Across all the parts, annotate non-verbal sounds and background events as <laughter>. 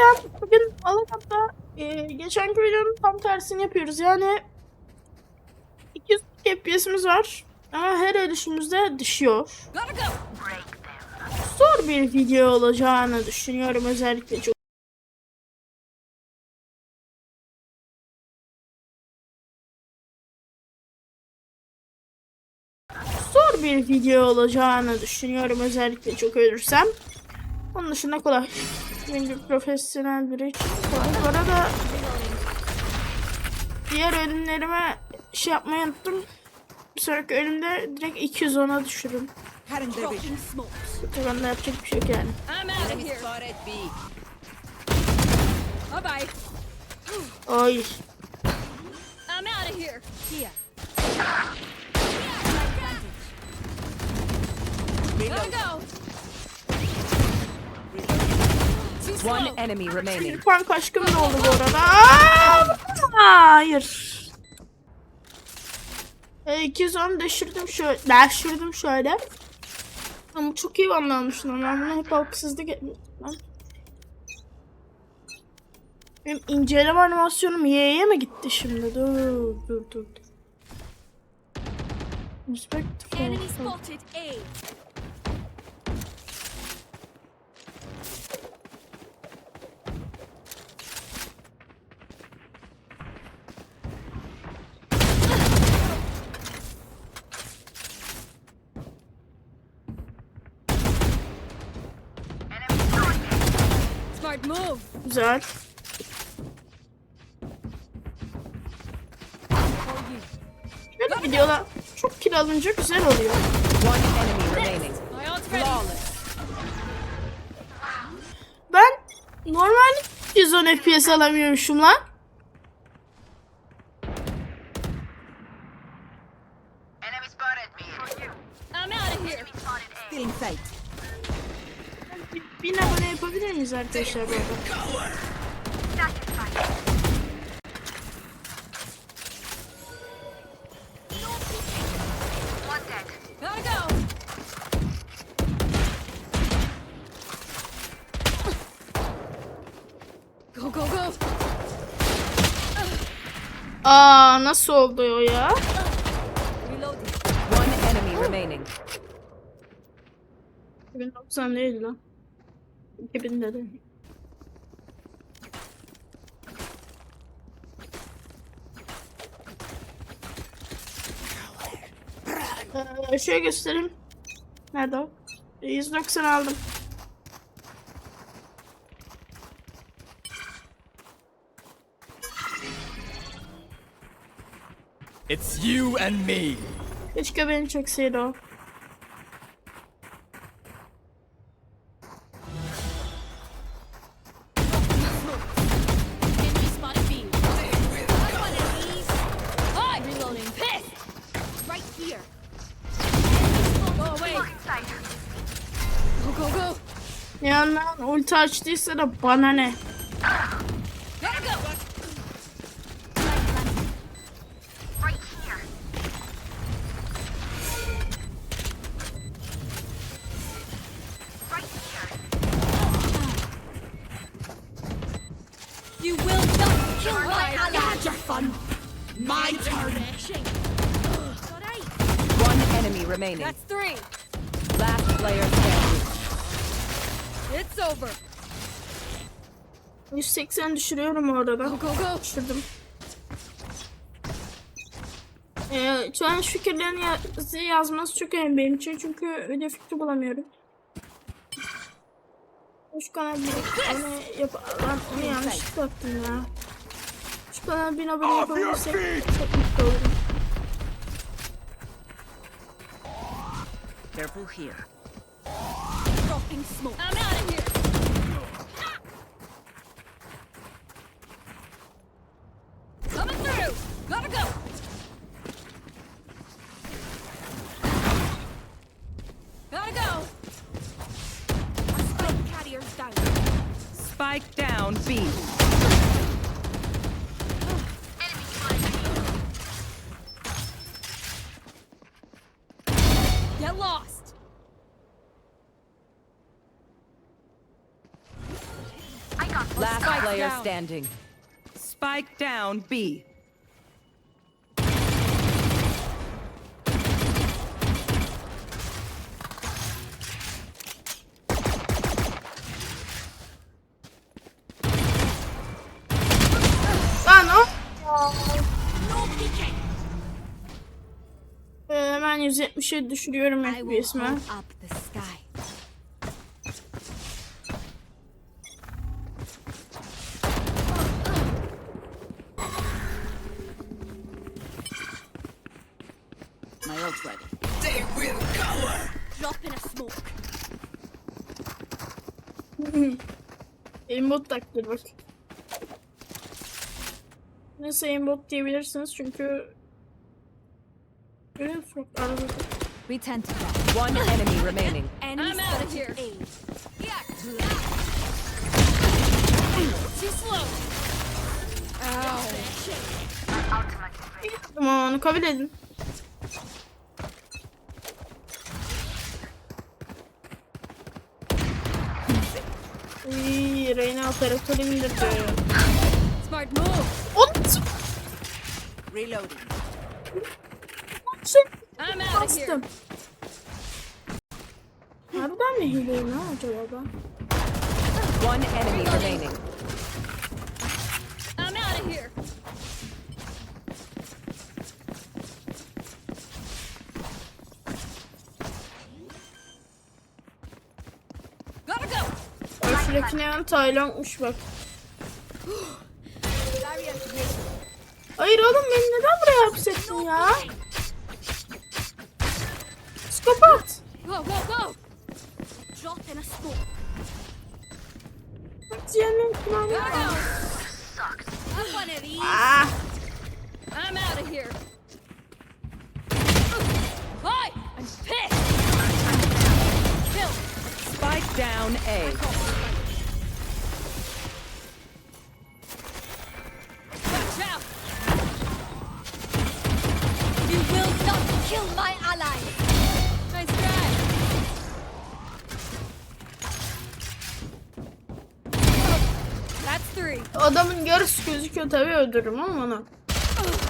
Selam. Bugün Alakat'ta e, geçenki videonun tam tersini yapıyoruz. Yani 200 FPS'imiz var. Ama her erişimizde düşüyor. Zor bir video olacağını düşünüyorum özellikle çok. Zor bir video olacağını düşünüyorum özellikle çok ölürsem. Onun dışında kolay. Gibi profesyonel biri. Bu arada diğer ölümlerime şey yapmayı unuttum. Bir sonraki ölümde direkt 210'a düşürürüm. Dropping smokes. Bunda yapacak bir şey yok yani. Here. Ay. I'm out of here. Here. Gotta go. Too slow. One enemy remaining. Puan kaçkın da oldu bu arada. Aa, hayır. E, 210 düşürdüm şöyle. Düşürdüm şöyle. Ama çok iyi anlamıştım. Ben bunu hep haksızlık etmiştim. Benim inceleme animasyonum Y'ye mi gitti şimdi? Dur dur dur dur. Respect for- Enemy spotted A. Güzel. Böyle videolar çok kill alınca güzel oluyor. Ben normal 110 FPS alamıyormuşum lan. Arkadaşlar bu arada? Aa nasıl oldu o ya? One enemy remaining. 2090 değil lan. 2000 dedi. Ee, şöyle göstereyim. Nerede o? Ee, 190 aldım. It's you and me. Keşke beni çekseydi o. touch this da bana ne? My turn. One enemy remaining. That's three. Last player It's over. 180 düşürüyorum orada. Go go go. Düşürdüm. Ee, şu an şu fikirlerini yazı yazması çok önemli benim için çünkü öyle fikri bulamıyorum. Şu kanal bir abone yap lan onu yanlışlıkla attım ya. Şu kanal bir abone yapabilirsek çok mutlu olurum. Careful here. Smoke. I'm out of here. Coming through. Gotta go. Gotta go. Our spike carrier's down. Spike down B. standing. Spike down B. Lan o. Ee, hemen 170'e düşürüyorum FPS'imi. Ult ready. Drop in a smoke. <laughs> Aimbot taktır bak. Neyse aimbot diyebilirsiniz çünkü Böyle çok arada. We tend to drop. One enemy remaining. Enemy I'm outta spotted here. A. Too slow. Tamam onu kabul edin. İyi, Reyna operatörü indirdi. Smart move. Onu Reloading. I'm out of here. bastım. Harbiden mi hileyim ha acaba ben? One enemy remaining. I'm out of here. Gotta go. Yan Tayland'mış bak. Hayır oğlum beni neden buraya hapsettin ya? One of these. Ah. I'm out. I'm pissed. Spike down A. Adamın yarısı gözüküyor tabii öldürürüm ama onu.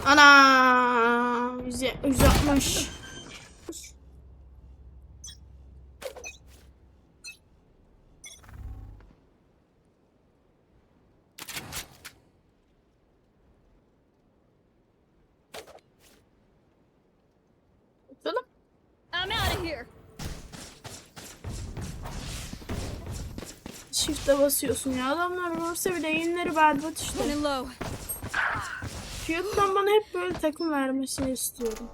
Ana 160. Bakalım. I'm out of here. Shift'e basıyorsun ya. Adamlar vursa bile yayınları berbat işte. Fiyattan bana hep böyle takım vermesini istiyorum.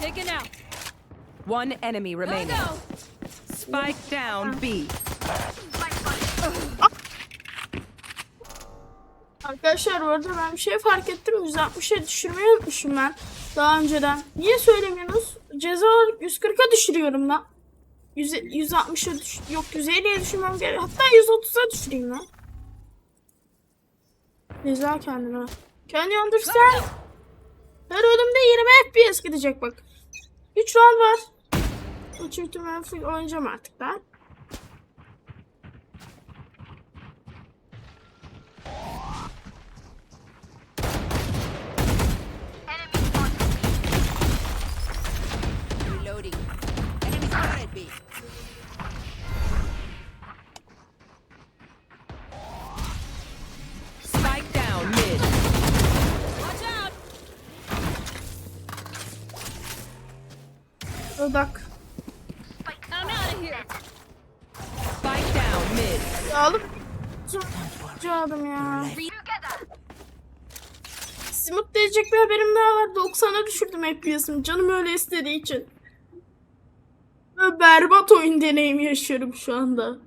Taken out. One enemy remaining. go. Spike down B. Arkadaşlar bu arada ben bir şey fark ettim. 160'a düşürmeyi unutmuşum ben daha önceden. Niye söylemiyorsunuz? Ceza olarak 140'a düşürüyorum lan. 100, 160'a düş yok 150'ye düşürmem gerek. Hatta 130'a düşüreyim lan. Ceza kendime. Kendi yandırsam her ölümde 20 FPS gidecek bak. 3 round var. Üçüncü ben full oynayacağım artık ben. Enemy spotted B. Spike down mid. Watch out. Odak. I'm out of here. Spike down mid. Ya alıp Canım ya. Together. Sizi mutlu edecek bir haberim daha var. 90'a düşürdüm FPS'imi. Canım öyle istediği için. Berbat oyun deneyimi yaşıyorum şu anda.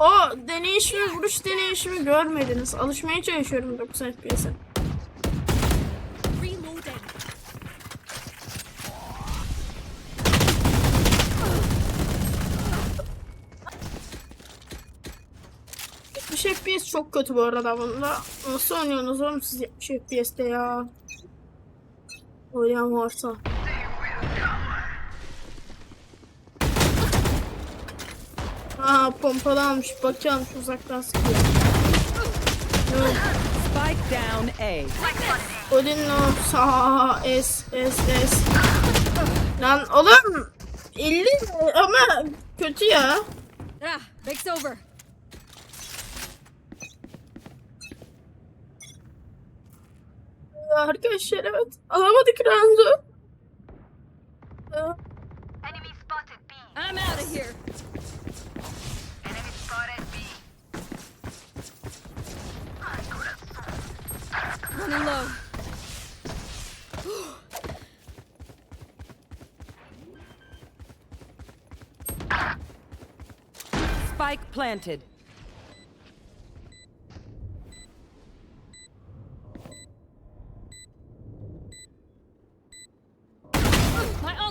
O deneyişimi, vuruş deneyişimi görmediniz. Alışmaya çalışıyorum 90 FPS'e. Reloading. 70 FPS çok kötü bu arada bunda. Nasıl oynuyorsunuz oğlum siz 70 FPS'te ya? Oynayan varsa. Aa pompalı almış. Bakıyormuş uzaktan sıkıyor. Yok. Spike down A. Odin no sağ S S S. Lan oğlum 50 ama kötü ya. Ah, over. Ya Arkadaşlar evet alamadık. Ya, Enemy spotted B. I'm out of here. Enemy spotted B. Running low. Spike planted.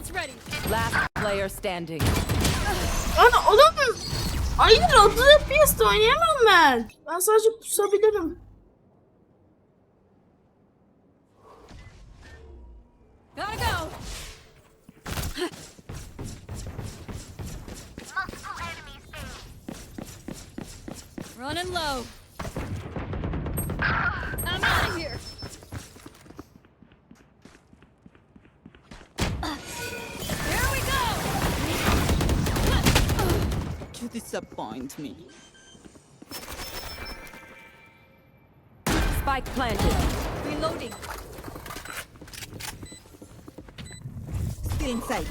Ult's ready. Last player standing. Lan oğlum Hayır 30 FPS'te oynayamam ben. Ben sadece pusabilirim. Gotta go. Running low. Disappoint me. Spike planted. Reloading. Still in sight.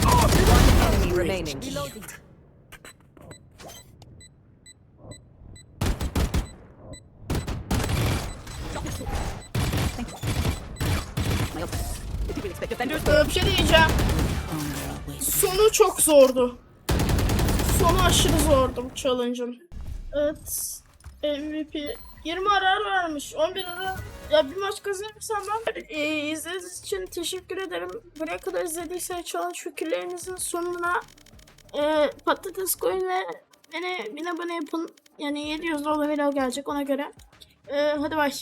Enemy remaining. Reloading. Sonu çok zordu. Sonu aşırı zordu bu challenge'ın. Evet. MVP 20 arar vermiş. 11 arar. Ya bir maç kazanırsam ben ee, izlediğiniz için teşekkür ederim. Buraya kadar izlediyseniz challenge fikirlerinizin sonuna ee, patates koyun ve beni bin abone yapın. Yani 700 dolar video gelecek ona göre. Ee, hadi bay.